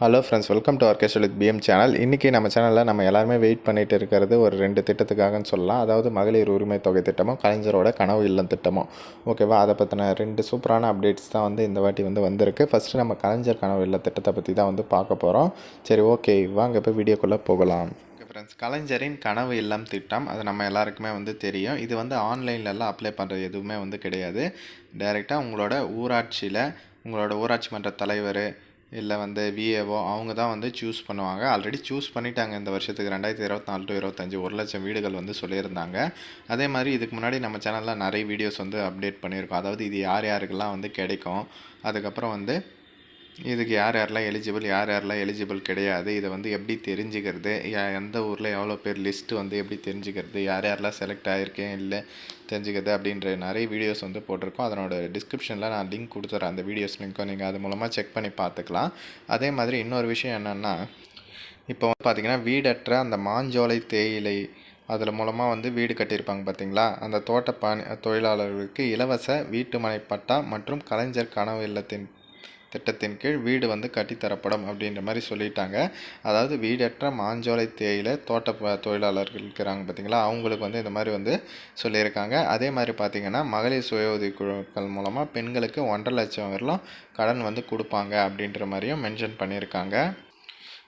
Hello friends welcome to orchestral with PM channel இன்றைக்கி நம்ம சேனலில் நம்ம எல்லாருமே வெயிட் பண்ணிட்டு இருக்கிறது ஒரு ரெண்டு திட்டத்துக்காகன்னு சொல்லலாம். அதாவது மகளிர் உரிமை தொகை திட்டமும் கலைஞரோட கனவு இல்லம் திட்டமும் ஓகேவா அதை பற்றின ரெண்டு சூப்பரான அப்டேட்ஸ் தான் வந்து இந்த வாட்டி வந்து வந்திருக்கு. ஃபஸ்ட்டு நம்ம கலைஞர் கனவு இல்ல திட்டத்தை பற்றி தான் வந்து பார்க்க போகிறோம் சரி ஓகே வாங்க இப்போ வீடியோக்குள்ளே போகலாம். ஃப்ரெண்ட்ஸ் கலைஞரின் கனவு இல்லம் திட்டம் அது நம்ம எல்லாருக்குமே வந்து தெரியும். இது வந்து ஆன்லைன்லலாம் அப்ளை பண்ணுறது எதுவுமே வந்து கிடையாது. டைரெக்டாக உங்களோட ஊராட்சியில் உங்களோட ஊராட்சி மன்ற தலைவர் இல்லை வந்து விஏஓ அவங்க தான் வந்து சூஸ் பண்ணுவாங்க. ஆல்ரெடி சூஸ் பண்ணிட்டாங்க இந்த வருஷத்துக்கு ரெண்டாயிரத்தி இருபத்தி நாலு டு இருபத்தஞ்சி ஒரு லட்சம் வீடுகள் வந்து சொல்லியிருந்தாங்க. அதே மாதிரி இதுக்கு முன்னாடி நம்ம சேனலில் நிறைய வீடியோஸ் வந்து அப்டேட் பண்ணியிருக்கோம். அதாவது இது யார் யாருக்கெல்லாம் வந்து கிடைக்கும்? அதுக்கப்புறம் வந்து இதுக்கு யார் யாரெல்லாம் எலிஜிபிள் யார் யாரெல்லாம் எலிஜிபிள் கிடையாது. இதை வந்து எப்படி தெரிஞ்சுக்கிறது? எந்த ஊரில் எவ்வளோ பேர் லிஸ்ட்டு வந்து எப்படி தெரிஞ்சுக்கிறது? யார் யாரெல்லாம் செலக்ட் ஆகிருக்கேன் இல்லை தெரிஞ்சுக்கிறது அப்படின்ற நிறைய வீடியோஸ் வந்து போட்டிருக்கோம். அதனோட டிஸ்கிரிப்ஷனில் நான் லிங்க் கொடுத்துறேன். அந்த வீடியோஸ் லிங்க்கும் நீங்கள் அது மூலமாக செக் பண்ணி பார்த்துக்கலாம். அதே மாதிரி இன்னொரு விஷயம் என்னென்னா இப்போ வந்து பார்த்திங்கன்னா வீடற்ற அந்த மாஞ்சோலை தேயிலை அதில் மூலமாக வந்து வீடு கட்டியிருப்பாங்க பார்த்தீங்களா அந்த தோட்ட பணி தொழிலாளர்களுக்கு இலவச வீட்டுமனை பட்டா மற்றும் கலைஞர் கனவு இல்லத்தின் திட்டத்தின் கீழ் வீடு வந்து கட்டித்தரப்படும் அப்படின்ற மாதிரி சொல்லிட்டாங்க. அதாவது வீடற்ற மாஞ்சோலை தேயிலை தோட்ட தொழிலாளர்கள் இருக்கிறாங்க பார்த்தீங்களா? அவங்களுக்கு வந்து இந்த மாதிரி வந்து சொல்லியிருக்காங்க. அதே மாதிரி பார்த்தீங்கன்னா மகளிர் சுய உதவி குழுக்கள் மூலமாக பெண்களுக்கு ஒன்றரை லட்சம் வரலாம் கடன் வந்து கொடுப்பாங்க அப்படின்ற மாதிரியும் மென்ஷன் பண்ணியிருக்காங்க.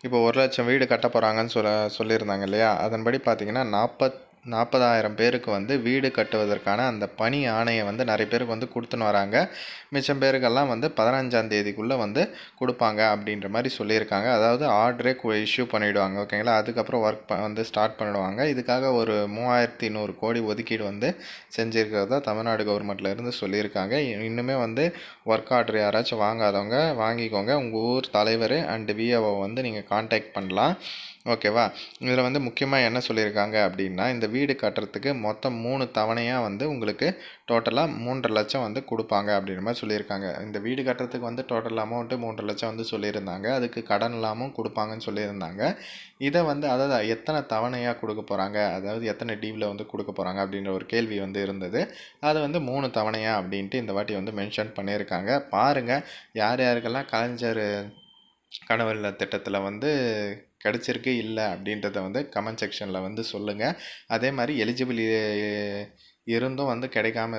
இப்போ ஒரு லட்சம் வீடு கட்ட போகிறாங்கன்னு சொல்ல சொல்லியிருந்தாங்க இல்லையா? அதன்படி பார்த்தீங்கன்னா நாற்பத் நாற்பதாயிரம் பேருக்கு வந்து வீடு கட்டுவதற்கான அந்த பணி ஆணையை வந்து நிறைய பேருக்கு வந்து கொடுத்துன்னு வராங்க. மிச்சம் பேருக்கெல்லாம் வந்து பதினஞ்சாம் தேதிக்குள்ளே வந்து கொடுப்பாங்க அப்படின்ற மாதிரி சொல்லியிருக்காங்க. அதாவது ஆர்டரே இஷ்யூ பண்ணிவிடுவாங்க ஓகேங்களா அதுக்கப்புறம் ஒர்க் வந்து ஸ்டார்ட் பண்ணிடுவாங்க. இதுக்காக ஒரு மூவாயிரத்தி நூறு கோடி ஒதுக்கீடு வந்து செஞ்சுருக்கிறதா தமிழ்நாடு கவர்மெண்ட்ல இருந்து சொல்லியிருக்காங்க. இன்னுமே வந்து ஒர்க் ஆர்டர் யாராச்சும் வாங்காதவங்க வாங்கிக்கோங்க. உங்கள் ஊர் தலைவர் அண்டு விஏஓ வந்து நீங்கள் காண்டாக்ட் பண்ணலாம். ஓகேவா? இதில் வந்து முக்கியமாக என்ன சொல்லியிருக்காங்க அப்படின்னா இந்த வீடு கட்டுறதுக்கு மொத்தம் மூணு தவணையாக வந்து உங்களுக்கு டோட்டலாக மூன்றரை லட்சம் வந்து கொடுப்பாங்க அப்படின்ற மாதிரி சொல்லியிருக்காங்க. இந்த வீடு கட்டுறதுக்கு வந்து டோட்டல் அமௌண்ட்டு மூன்றரை லட்சம் வந்து சொல்லியிருந்தாங்க. அதுக்கு கடன் இல்லாமல் கொடுப்பாங்கன்னு சொல்லியிருந்தாங்க. இதை வந்து அதாவது எத்தனை தவணையாக கொடுக்க போகிறாங்க? அதாவது எத்தனை டீவில் வந்து கொடுக்க போகிறாங்க அப்படின்ற ஒரு கேள்வி வந்து இருந்தது. அது வந்து மூணு தவணையாக அப்படின்ட்டு இந்த வாட்டி வந்து மென்ஷன் பண்ணியிருக்காங்க. பாருங்கள் யார் யாருக்கெல்லாம் கலைஞர் கனவுல திட்டத்தில் வந்து கிடச்சிருக்கு இல்லை அப்படின்றத வந்து கமெண்ட் செக்ஷனில் வந்து சொல்லுங்கள் அதே மாதிரி எலிஜிபிள் இருந்தும் வந்து கிடைக்காம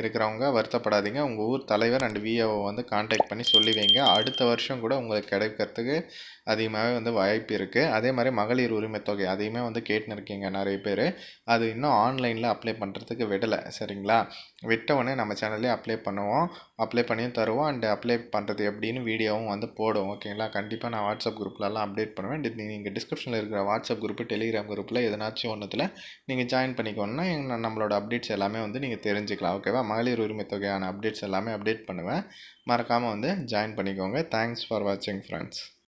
இருக்கிறவங்க வருத்தப்படாதீங்க. உங்கள் ஊர் தலைவர் அண்ட் விஏஓ வந்து காண்டாக்ட் பண்ணி சொல்லி வைங்க அடுத்த வருஷம் கூட உங்களுக்கு கிடைக்கிறதுக்கு அதிகமாகவே வந்து வாய்ப்பு இருக்குது அதே மாதிரி மகளிர் உரிமை தொகை அதையுமே வந்து கேட்டுன்னு இருக்கீங்க நிறைய பேர். அது இன்னும் ஆன்லைனில் அப்ளை பண்ணுறதுக்கு விடலை. சரிங்களா? விட்ட நம்ம சேனல்லே அப்ளை பண்ணுவோம். அப்ளை பண்ணியும் தருவோம். அண்ட் அப்ளை பண்ணுறது எப்படின்னு வீடியோவும் வந்து போடுவோம் ஓகேங்களா கண்டிப்பாக நான் வாட்ஸ்அப் குரூப்லலாம் அப்டேட் பண்ணுவேன். நீங்கள் டிஸ்கிரிப்ஷனில் இருக்கிற வாட்ஸ்அப் குரூப்பு டெலிகிராம் குரூப்பில் எதனாச்சும் ஒன்றுத்தில் நீங்கள் ஜாயின் பண்ணிக்கோன்னா நம்மளோட அப்டேட்ஸ் எல்லாமே வந்து நீங்கள் தெரிஞ்சுக்கலாம். ஓகேவா மகளிர் உரிமை தொகையான அப்டேட்ஸ் எல்லாமே அப்டேட் பண்ணுவேன். மறக்காமல் வந்து ஜாயின் பண்ணிக்கோங்க. தேங்க்ஸ் ஃபார் வாட்சிங் ஃப்ரெண்ட்ஸ்